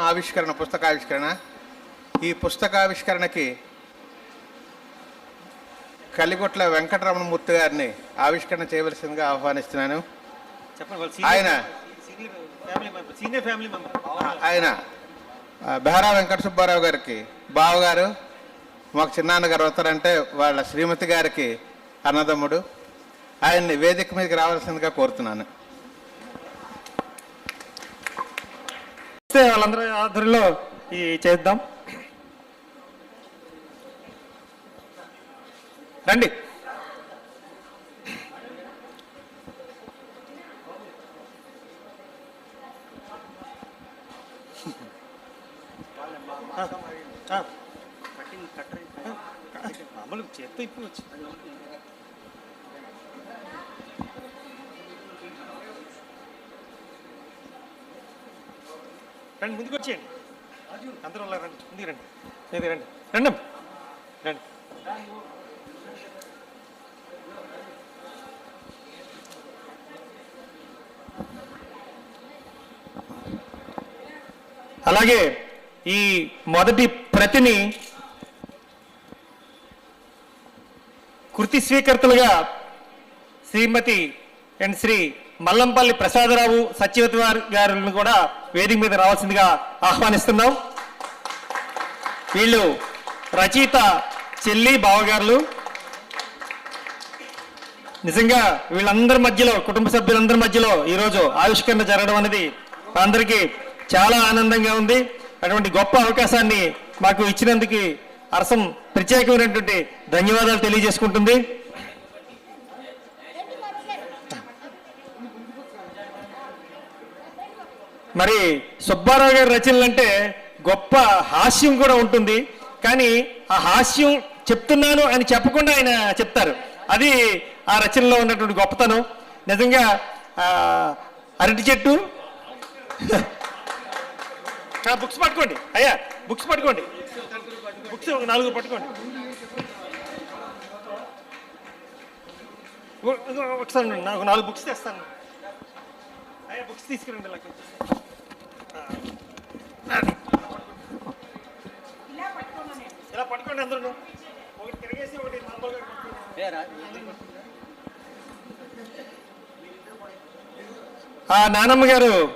ఆవిష్కరణ పుస్తకావిష్కరణ. ఈ పుస్తకావిష్కరణకి కలిగొట్ల వెంకటరమణమూర్తి గారిని ఆవిష్కరణ చేయవలసిందిగా ఆహ్వానిస్తున్నాను. ఆయన. ఆయన బెహరా వెంకట సుబ్బారావు గారికి బావగారు మాకు చిన్నాన్నగారు అవుతారంటే వాళ్ళ శ్రీమతి గారికి అన్నదమ్ముడు. ఆయన్ని వేదిక మీదకి రావాల్సిందిగా కోరుతున్నాను. వాళ్ళందరూ ఆధ్వర్యంలో ఈ చేద్దాం. రండి. ఆ, ఆ. మామూలు చేత్తో ఇప్పవచ్చు రండి ముందుకు వచ్చేయండి. అందరూ రండి ముందుకు రండి. ఇది రండి. రండి రండి. అలాగే ఈ మొదటి ప్రతిని కృతి స్వీకర్తలుగా శ్రీమతి అండ్ శ్రీ మల్లంపల్లి ప్రసాదరావు సత్యవతి గారిని కూడా వేదిక మీద రావాల్సిందిగా ఆహ్వానిస్తున్నాం. వీళ్ళు రచయిత చెల్లి బావగారులు. నిజంగా వీళ్ళందరి మధ్యలో కుటుంబ సభ్యులందరి మధ్యలో ఈరోజు ఆవిష్కరణ జరగడం అనేది అందరికీ చాలా ఆనందంగా ఉంది. అటువంటి గొప్ప అవకాశాన్ని మాకు ఇచ్చినందుకు అరసం ప్రత్యేకమైనటువంటి ధన్యవాదాలు తెలియజేసుకుంటుంది. మరి సుబ్బారావు గారి రచనలు అంటే గొప్ప హాస్యం కూడా ఉంటుంది. కానీ ఆ హాస్యం చెప్తున్నాను అని చెప్పకుండా ఆయన చెప్తారు. అది ఆ రచనలో ఉన్నటువంటి గొప్పతనం. నిజంగా అరటి చెట్టు. బుక్స్ పట్టుకోండి. అయ్యా బుక్స్ పట్టుకోండి. బుక్స్ ఒక నాలుగు పట్టుకోండి. ఒకసారి నాకు నాలుగు బుక్స్ తెస్తాను. అయ్యా బుక్స్ తీసుకురండి ఇలా ఇలా పట్టుకోండి అందరూ. ఒకటి తిరిగేసి ఒకటి నార్మల్గా పట్టుకోండి. ఆ నానమ్మ గారు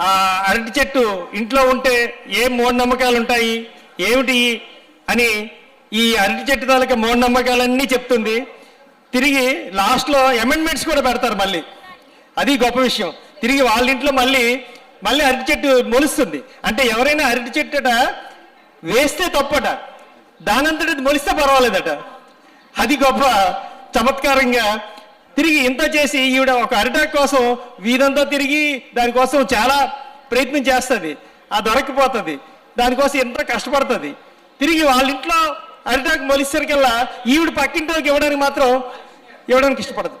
ఆ అరటి చెట్టు ఇంట్లో ఉంటే ఏం మూఢనమ్మకాలు ఉంటాయి? ఏమిటి? అని ఈ అరటి చెట్టు తాలూకా మూఢనమ్మకాలన్నీ చెప్తుంది. తిరిగి లాస్ట్లో అమెండ్మెంట్స్ కూడా పెడతారు మళ్ళీ. అది గొప్ప విషయం. తిరిగి వాళ్ళ ఇంట్లో మళ్ళీ మళ్ళీ అరటి చెట్టు మొలుస్తుంది. అంటే ఎవరైనా అరటి చెట్టుట వేస్తే తప్పట. దానంతటి మొలిస్తే పర్వాలేదట. అది గొప్ప చమత్కారంగా తిరిగి ఇంత చేసి ఈవిడ ఒక అరిటాక్ కోసం వీరంతా తిరిగి దానికోసం చాలా ప్రయత్నం చేస్తుంది. ఆ దొరకపోతుంది దానికోసం ఎంత కష్టపడుతుంది. తిరిగి వాళ్ళ ఇంట్లో అరిటాక్ మొలిసరికల్లా ఈవిడ పక్కింటికి ఇవ్వడానికి మాత్రం ఇవ్వడానికి ఇష్టపడదు.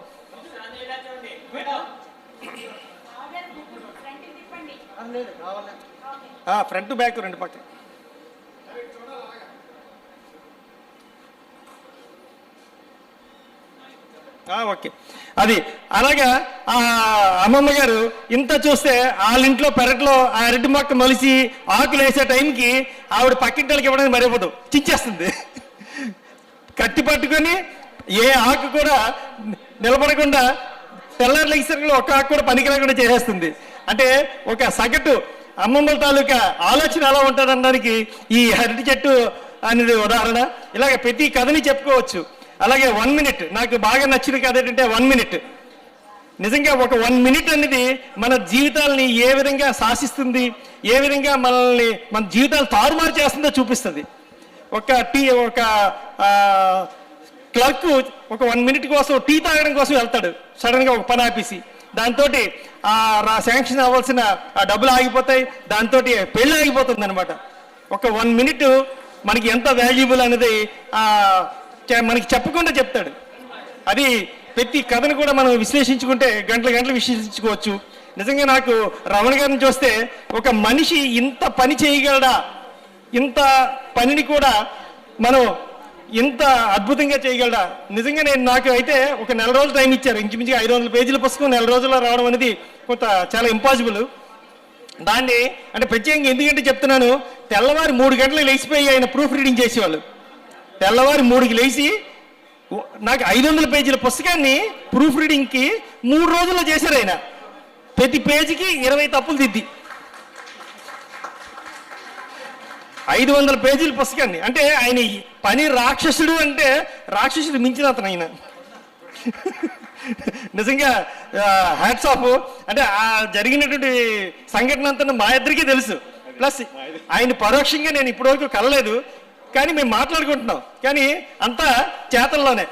ఫ్రంట్ బ్యాక్ రెండు పక్కన ఓకే. అది అలాగా ఆ అమ్మమ్మ గారు ఇంత చూస్తే వాళ్ళ ఇంట్లో పెరట్లో ఆ అరటి మొక్క మొలిసి ఆకులు వేసే టైంకి ఆవిడ పక్కింటికి ఇవ్వడానికి మరిపోదు చించేస్తుంది కట్టి పట్టుకొని ఏ ఆకు కూడా నిలబడకుండా తెల్లారి లెగిసరికి ఒక ఆకు కూడా పనికి రాకుండా చేసేస్తుంది. అంటే ఒక సగటు అమ్మమ్మల తాలూకా ఆలోచన ఎలా ఉంటుందనడానికి ఈ అరటి చెట్టు అనేది ఉదాహరణ. ఇలాగ ప్రతి కథని చెప్పుకోవచ్చు. అలాగే వన్ మినిట్ నాకు బాగా నచ్చిన కథ ఏంటంటే వన్ మినిట్ నిజంగా ఒక వన్ మినిట్ అనేది మన జీవితాలని ఏ విధంగా శాసిస్తుంది ఏ విధంగా మనల్ని మన జీవితాలు తారుమారు చేస్తుందో చూపిస్తుంది. ఒక టీ ఒక క్లర్క్ ఒక వన్ మినిట్ కోసం టీ తాగడం కోసం వెళ్తాడు. సడన్గా ఒక పని ఆపేసి. దాంతో శాంక్షన్ అవ్వాల్సిన డబ్బులు ఆగిపోతాయి. దాంతో పెళ్ళి ఆగిపోతుంది అనమాట ఒక వన్ మినిట్ మనకి ఎంత వాల్యుబుల్ అనేది మనకి చెప్పకుండా చెప్తాడు. అది ప్రతి కథను కూడా మనం విశ్లేషించుకుంటే గంటల గంటలు విశ్లేషించుకోవచ్చు. నిజంగా నాకు రమణ గారిని చూస్తే ఒక మనిషి ఇంత పని చేయగలడా? ఇంత పనిని కూడా మనం ఇంత అద్భుతంగా చేయగలడా? నిజంగా నేను నాకు అయితే ఒక నెల రోజులు టైం ఇచ్చారు. ఇంచుమించుగా ఐదు వందల పేజీల పుస్తకం నెల రోజుల్లో రావడం అనేది కొంత చాలా ఇంపాసిబుల్ దాన్ని అంటే ప్రత్యేకంగా ఎందుకంటే చెప్తున్నాను తెల్లవారి మూడు గంటలు లేచిపోయి ఆయన ప్రూఫ్ రీడింగ్ చేసేవాళ్ళు. తెల్లవారి మూడుకి లేచి నాకు ఐదు వందల పేజీల పుస్తకాన్ని ప్రూఫ్ రీడింగ్కి మూడు రోజుల్లో చేశారు ఆయన. ప్రతి పేజీకి ఇరవై తప్పులు దిద్ది. ఐదు వందల పేజీల పుస్తకాన్ని. అంటే ఆయన ఈ పని రాక్షసుడు అంటే రాక్షసుడు మించిన అతను ఆయన. నిజంగా హ్యాట్స్ ఆఫ్ అంటే ఆ జరిగినటువంటి సంఘటన అంతా మా ఇద్దరికీ తెలుసు. ప్లస్ ఆయన పరోక్షంగా నేను ఇప్పటివరకు కలలేదు. కానీ మేము మాట్లాడుకుంటున్నాం. కానీ అంతా చేతల్లోనే.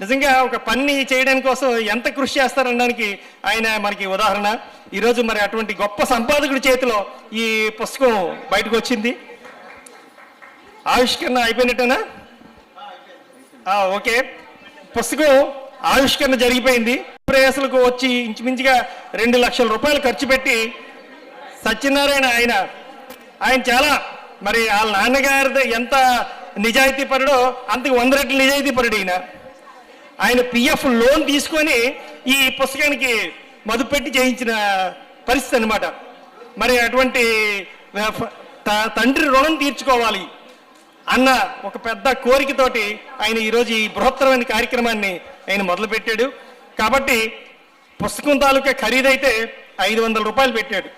నిజంగా ఒక పని చేయడం కోసం ఎంత కృషి చేస్తారనడానికి ఆయన మనకి ఉదాహరణ. ఈరోజు మరి అటువంటి గొప్ప సంపాదకుడి చేతిలో ఈ పుస్తకం బయటకు వచ్చింది. ఆవిష్కరణ అయిపోయినట్టేనా? ఓకే. పుస్తకం ఆవిష్కరణ జరిగిపోయింది. ప్రయాసలకు వచ్చి ఇంచుమించుగా రెండు లక్షల రూపాయలు ఖర్చు పెట్టి సత్యనారాయణ ఆయన ఆయన చాలా మరి వాళ్ళ నాన్నగారిది ఎంత నిజాయితీ పరుడో అంతకు వంద రెట్లు నిజాయితీ పరుడు ఈయన. ఆయన పిఎఫ్ లోన్ తీసుకొని ఈ పుస్తకానికి మదుపు పెట్టి చేయించిన పరిస్థితి అన్నమాట. మరి అటువంటి తండ్రి రుణం తీర్చుకోవాలి. అన్న ఒక పెద్ద కోరికతోటి ఆయన ఈరోజు ఈ బృహత్తరమైన కార్యక్రమాన్ని ఆయన మొదలుపెట్టాడు. కాబట్టి పుస్తకం తాలూకా ఖరీదైతే ఐదు వందల రూపాయలు పెట్టాడు.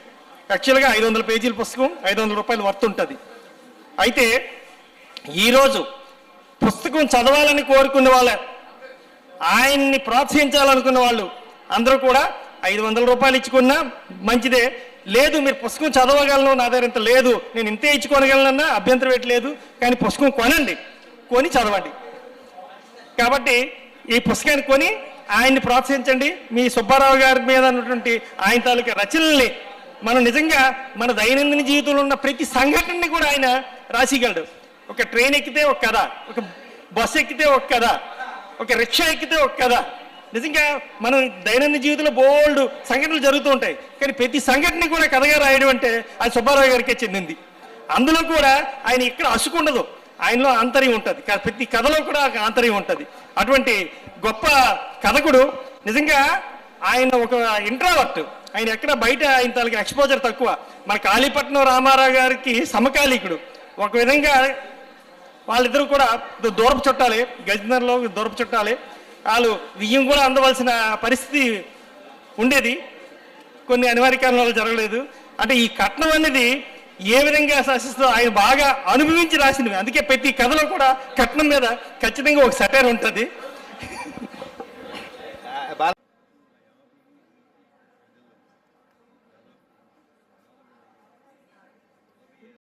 యాక్చువల్గా ఐదు వందల పేజీల పుస్తకం ఐదు వందల రూపాయలు వర్త్ ఉంటుంది. అయితే ఈరోజు పుస్తకం చదవాలని కోరుకున్న వాళ్ళ ఆయన్ని ప్రోత్సహించాలనుకున్న వాళ్ళు అందరూ కూడా ఐదు వందల రూపాయలు ఇచ్చుకున్నా మంచిదే. లేదు మీరు పుస్తకం చదవగలను నా దగ్గర ఇంత లేదు నేను ఇంతే ఇచ్చుకోనగలనన్నా అభ్యంతరం పెట్టలేదు కానీ పుస్తకం కొనండి కొని చదవండి. కాబట్టి ఈ పుస్తకాన్ని కొని ఆయన్ని ప్రోత్సహించండి. మీ సుబ్బారావు గారి మీద ఉన్నటువంటి ఆయన తాలూకా రచనల్ని మనం నిజంగా మన దైనందిన జీవితంలో ఉన్న ప్రతి సంఘటనని కూడా ఆయన రాసిగలడు ఒక ట్రైన్ ఎక్కితే ఒక కథ ఒక బస్సు ఎక్కితే ఒక కథ ఒక రిక్షా ఎక్కితే ఒక కథ నిజంగా మనం దైనందిన జీవితంలో బోల్డ్ సంఘటనలు జరుగుతూ ఉంటాయి. కానీ ప్రతి సంఘటన కూడా కథగా రాయడం అంటే అది సుబ్బారావు గారికే చెందింది. అందులో కూడా ఆయన ఇక్కడ అసుకుండదు ఆయనలో ఆంతర్యం ఉంటుంది. ప్రతి కథలో కూడా ఆంతర్యం ఉంటుంది. అటువంటి గొప్ప కథకుడు నిజంగా ఆయన ఒక ఇంట్రావర్ట్ ఆయన ఎక్కడ బయట ఆయన తనకి ఎక్స్పోజర్ తక్కువ. మన కాళీపట్నం రామారావు గారికి సమకాలీకుడు. ఒక విధంగా వాళ్ళిద్దరూ కూడా దూరపు చుట్టాలి. గజనర్లో దూరపు చుట్టాలి. వాళ్ళు వియ్యం కూడా అందవలసిన పరిస్థితి ఉండేది. కొన్ని అనివార్య కారణాలు జరగలేదు. అంటే ఈ కట్నం అనేది ఏ విధంగా శాసిస్తుందో ఆయన బాగా అనుభవించి రాసినవి అందుకే ప్రతి కథలో కూడా కట్నం మీద ఖచ్చితంగా ఒక సెటైర్ ఉంటుంది.